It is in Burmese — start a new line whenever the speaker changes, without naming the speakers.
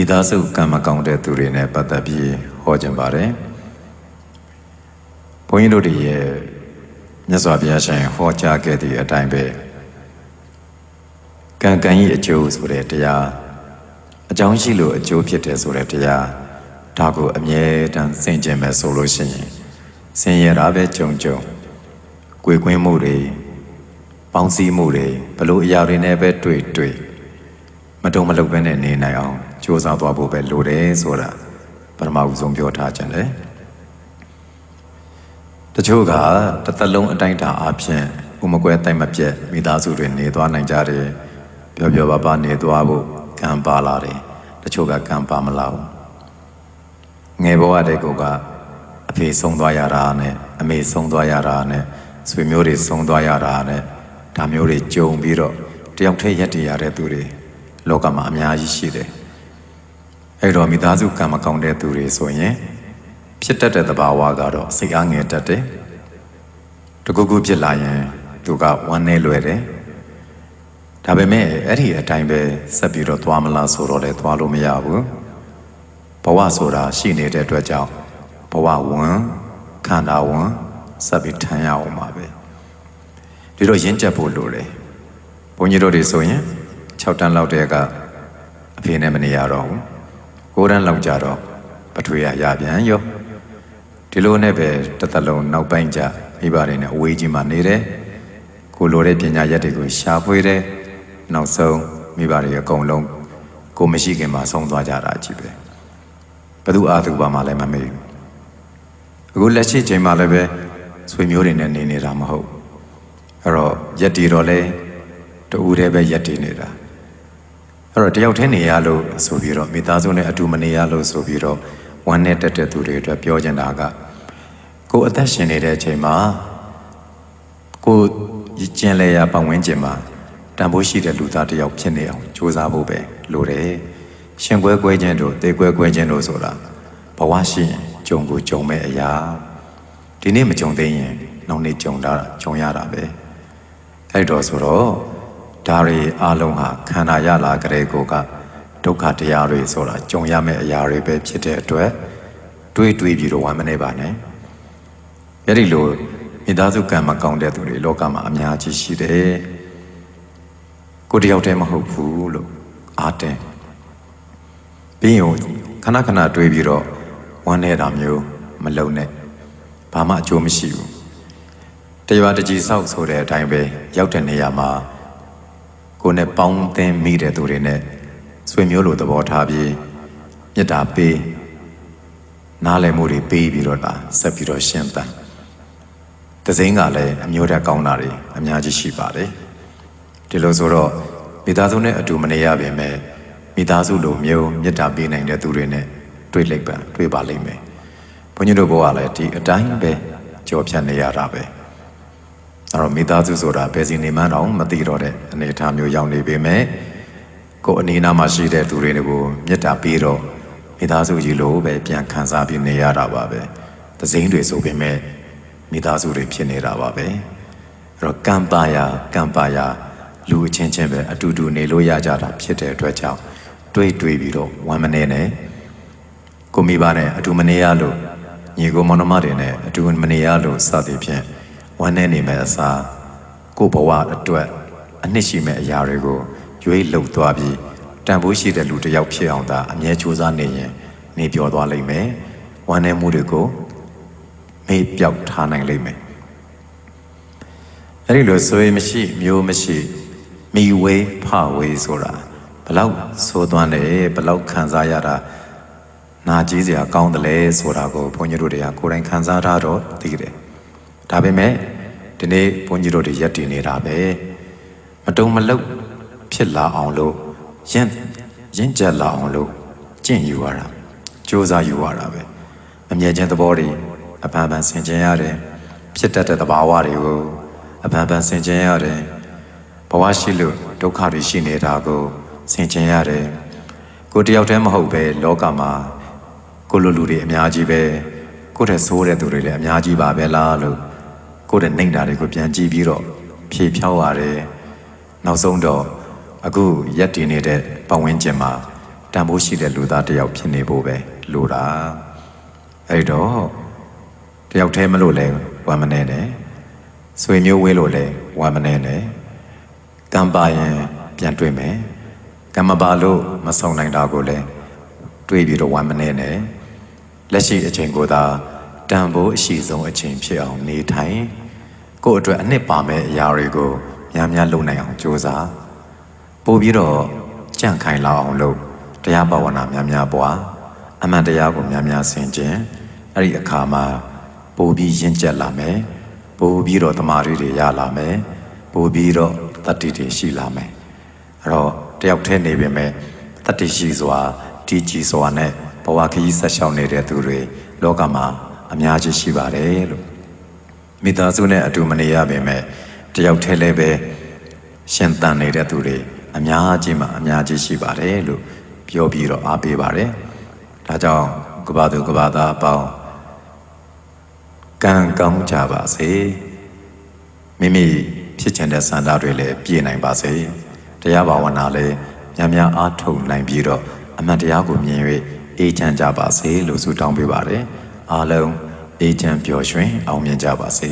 မိသားစုကံမကောင်းတဲ့သူတွေနဲ့ပတ်သက်ပြီးဟောခြင်းပါတယ်ဘုန်းကြီးတို့တွေရဲ့မြတ်စွာဘုရားရှင်ဟောကြားခဲ့သည့်အတိုင်းပဲကံကံဤအကျိုးဆိုတဲ့တရားအကြောင်းရှိလို့အကျိုးဖြစ်တယ်ဆိုတဲ့တရားဒါကိုအမြဲတမ်းစင်ကြင်မဲ့ဆိုလို့ရှိရင်ဆင်းရဲတာပဲကြုံကြုံကိုယ်ကွင်းမှုတွေပေါင်းစည်းမှုတွေဘလို့အရာတွေနဲ့ပဲတွေ့တွေ့မတုံမလုပ်ပဲနဲ့နေနိုင်အောင် ကြိုးစားသွားဖို့ပဲလိုတယ်ဆိုတာပထမဦးဆုံးပြောထားခြင်းလေတချို့ကတစ်သက်လုံးအတိုင်းအတာအဖြစ်ဥမကွဲတိုင်မပြက်မိသားစုတွေနေသွားနိုင်ကြတယ်ပျော်ပျော်ပါပါနေသွားဖို့ကံပါလာတယ်တချို့ကကံပါမလာဘူးငယ်ဘဝတည်းကအဖေဆုံးသွားရတာနဲ့အမေဆုံးသွားရတာနဲ့ဆွေမျိုးတွေဆုံးသွားရတာနဲ့ဒါမျိုးတွေကြုံပြီးတော့တယောက်တည်းရက်တည်ရတဲ့သူတွေလောကမှာအများကြီးရှိတယ် အဲ့တော့မိသားစုကံမကောင်းတဲ့သူတွေဆိုရင်ဖြစ်တတ်တဲ့သဘာဝကတော့စိတ်အားငယ်တတ်တယ်တကူကူဖြစ်လာရင်သူကဝမ်းနေလွယ်တယ်ဒါပေမဲ့အဲ့ဒီအတိုင်းပဲဆက်ပြီးတော့သွားမလားဆိုတော့လည်းသွားလို့မရဘူးဘဝဆိုတာရှိနေတဲ့အတွက်ကြောင့်ဘဝဝင်ခန္ဓာဝင်ဆက်ပြီးထမ်းရအောင်ပါပဲဒီတော့ရင့်ကျက်ဖို့လိုတယ်ဘုန်းကြီးတို့တွေဆိုရင်6တန်းလောက်တည်းကအဖေနဲ့မနေရတော့ဘူး 9တန်းလောက်ကြတော့ပထွေရရပြန်ရောဒီလိုနဲ့ပဲတစ်သက်လုံးနောက်ပိုင်းကျမိဘတွေနဲ့အဝေးကြီးမှနေတယ်ကိုလိုတဲ့ပညာရက်တွေကိုရှာဖွေတယ်နောက်ဆုံးမိဘတွေအကုန်လုံးကိုမရှိခင်မှာဆုံးသွားကြတာအကြည့်ပဲဘယ်သူအာသူပါမှလည်းမမေ့ဘူးအခုလက်ရှိချိန်မှာလည်းပဲဆွေမျိုးတွေနဲ့နေနေတာမဟုတ်အဲ့တော့ရက်တီတော့လဲတူတည်းပဲရက်တီနေတာ အဲ့တော့တယောက်တည်းနေရလို့ဆိုပြီးတော့မိသားစုနဲ့အတူမနေရလို့ဆိုပြီးတော့ဝမ်းနဲ့တက်တဲ့သူတွေအတွက်ပြောချင်တာကကိုယ်အသက်ရှင်နေတဲ့အချိန်မှာကိုယ်ကျင်လဲရပတ်ဝန်းကျင်မှာတန်ဖိုးရှိတဲ့လူသားတစ်ယောက်ဖြစ်နေအောင်ကြိုးစားဖို့ပဲလိုတယ်ရှင်ကွဲကွဲခြင်းတို့တေကွဲကွဲခြင်းတို့ဆိုတာဘဝရှိရင်ကြုံကိုကြုံမဲ့အရာဒီနေ့မကြုံသေးရင်နောက်နေ့ကြုံတာကြုံရတာပဲအဲ့တော့ဆိုတော့ ဒါတွေအလုံးဟာခန္ဓာရလာကြတဲ့ကိုကဒုက္ခတရားတွေဆိုတာကြုံရမယ့်အရာတွေပဲဖြစ်တဲ့အတွက်တွေးတွေးပြီးတော့ဝမ်းမနေပါနဲ့အဲ့ဒီလိုမိသားစုကံမကောင်းတဲ့သူတွေလောကမှာအများကြီးရှိတယ်ကိုတယောက်တည်းမဟုတ်ဘူးလို့အားတင်ပြီးရင်ခဏခဏတွေးပြီးတော့ဝမ်းနေတာမျိုးမလုံနဲ့ဘာမှအကျိုးမရှိဘူးတရွာတကြီးဆောက်ဆိုတဲ့အတိုင်းပဲရောက်တဲ့နေရာမှာ ကိုယ်နဲ့ပေါင်းသင်းမိတဲ့သူတွေနဲ့ဆွေမျိုးလိုသဘောထားပြီးမေတ္တာပေးနားလည်မှုတွေပေးပြီးတော့ဒါဆက်ပြီးတော့ရှင်းသန်တစိမ့်ကလည်းအမျိုးတက်ကောင်းတာတွေအများကြီးရှိပါတယ်ဒီလိုဆိုတော့မိသားစုနဲ့အတူမနေရပါပဲမိသားစုလိုမျိုးမေတ္တာပေးနိုင်တဲ့သူတွေနဲ့တွေ့လိုက်ပါတွေ့ပါလိမ့်မယ်ဘုန်းကြီးတို့ဘုရားလည်းဒီအတိုင်းပဲကြော်ဖြတ်နေရတာပဲ အဲ့တော့မိသားစုဆိုတာဘယ်စီနေမှန်းတော့မသိတော့တဲ့အနေအထားမျိုးရောက်နေပေမဲ့ကိုယ်အနေနာမှာရှိတဲ့သူတွေကိုမေတ္တာပေးတော့မိသားစုကြီးလိုပဲပြန်ခံစားပြီးနေရတာပါပဲသစိမ့်တွေဆိုပေမဲ့မိသားစုတွေဖြစ်နေတာပါပဲအဲ့တော့ကံပါယာကံပါယာလူအချင်းချင်းပဲအတူတူနေလို့ရကြတာဖြစ်တဲ့အတွက်ကြောင့်တွေးတွေးပြီးတော့ဝမ်းမနေနဲ့ကိုမိဘနဲ့အတူမနေရလို့ညီကိုမောင်နှမတွေနဲ့အတူမနေရလို့စသည်ဖြင့် ဝမ်းနေနေမဲ့အစားကိုဘဝအတွက်အနှစ်ရှိမဲ့အရာတွေကိုရွေးလှုပ်သွားပြီးတန်ဖိုးရှိတဲ့လူတစ်ယောက်ဖြစ်အောင်သာအမြဲစူးစမ်းနေရင်နေပြောသွားလိမ့်မယ်ဝမ်းနေမှုတွေကိုမေ့ပြောက်ထားနိုင်လိမ့်မယ်အဲ့ဒီလိုဆိုရင်မရှိမျိုးမရှိမိဝေးဖဝေးဆိုတာဘလောက်ဆိုးသွမ်းတယ်ဘလောက်ခံစားရတာနာကြီးစရာကောင်းတယ်လေဆိုတာကိုဘုန်းကြီးတို့တွေကကိုယ်တိုင်ခံစားထားတော့သိတယ် ဒါပေမဲ့ဒီနေ့ဘုန်းကြီးတို့တွေရက်တည်နေတာပဲမတုံမလုတ်ဖြစ်လာအောင်လို့ရင့်ရင့်ကျက်လာအောင်လို့ကျင့်ယူရတာစ조사ယူရတာပဲအမြဲချင်းသဘောတွေအပန်းပန်းဆင်ခြင်ရတယ်ဖြစ်တတ်တဲ့သဘာဝတွေကိုအပန်းပန်းဆင်ခြင်ရတယ်ဘဝရှိလို့ဒုက္ခတွေရှိနေတာကိုဆင်ခြင်ရတယ်ကိုတယောက်တည်းမဟုတ်ပဲလောကမှာကိုလိုလူတွေအများကြီးပဲကိုတဲ့ဆိုးတဲ့သူတွေလည်းအများကြီးပါပဲလားလို့ ကိုတဲ့နှိမ်တာတွေကိုပြန်ကြည့်ပြီးတော့ဖြေဖြောက်ရတယ်နောက်ဆုံးတော့အခုရက်တည်နေတဲ့ပတ်ဝန်းကျင်မှာတန်ဖိုးရှိတဲ့လူသားတစ်ယောက်ဖြစ်နေဖို့ပဲလိုတာအဲ့တော့တယောက်တည်းမလို့လဲဝမ်းမနေနဲ့ဆွေမျိုးဝေးလို့လဲဝမ်းမနေနဲ့ကံပါရင်ပြန်တွေ့မယ်ကံမပါလို့မဆောင်နိုင်တာကိုလည်းတွေးပြီးတော့ဝမ်းမနေနဲ့လက်ရှိအချိန်ကိုသာ တန်ဖိုးအရှိဆုံးအချိန်ဖြစ်အောင်နေထိုင်ကိုယ့်အတွက်အနှစ်ပါမဲ့အရာတွေကိုများများလုပ်နိုင်အောင်ကြိုးစားပို့ပြီးတော့ကြန့်ခိုင်လောက်အောင်လုပ်တရားဘာဝနာများများပွားအမှန်တရားကိုများများဆင်ခြင်အဲ့ဒီအခါမှာပို့ပြီးရင့်ကျက်လာမယ်ပို့ပြီးတော့တမာရီတွေရလာမယ်ပို့ပြီးတော့တတ္တိတွေရှိလာမယ်အဲ့တော့တယောက်တည်းနေပေမဲ့တတ္တိရှိစွာတည်ကြည်စွာနဲ့ဘဝခရီးဆက်ရှောင်နေတဲ့သူတွေလောကမှာ အများကြီးရှိပါတယ်လို့မိသားစုနဲ့အတူမနေရပေမဲ့တယောက်တည်းလည်းပဲရှင်တန်နေတဲ့သူတွေအများကြီးမှအများကြီးရှိပါတယ်လို့ပြောပြီးတော့အားပေးပါတယ်။ဒါကြောင့်ကဘာသူကဘာသားအပေါင်းကံကောင်းကြပါစေ။မိမိဖြစ်ချင်တဲ့စံတာတွေလည်းပြည့်နိုင်ပါစေ။တရားဘာဝနာလည်းများများအားထုတ်နိုင်ပြီးတော့အမှန်တရားကိုမြင်၍အေးချမ်းကြပါစေလို့ဆုတောင်းပေးပါတယ်။ အားလုံးအေးချမ်းပျော်ရွှင်အောင်မြင်ကြပါစေ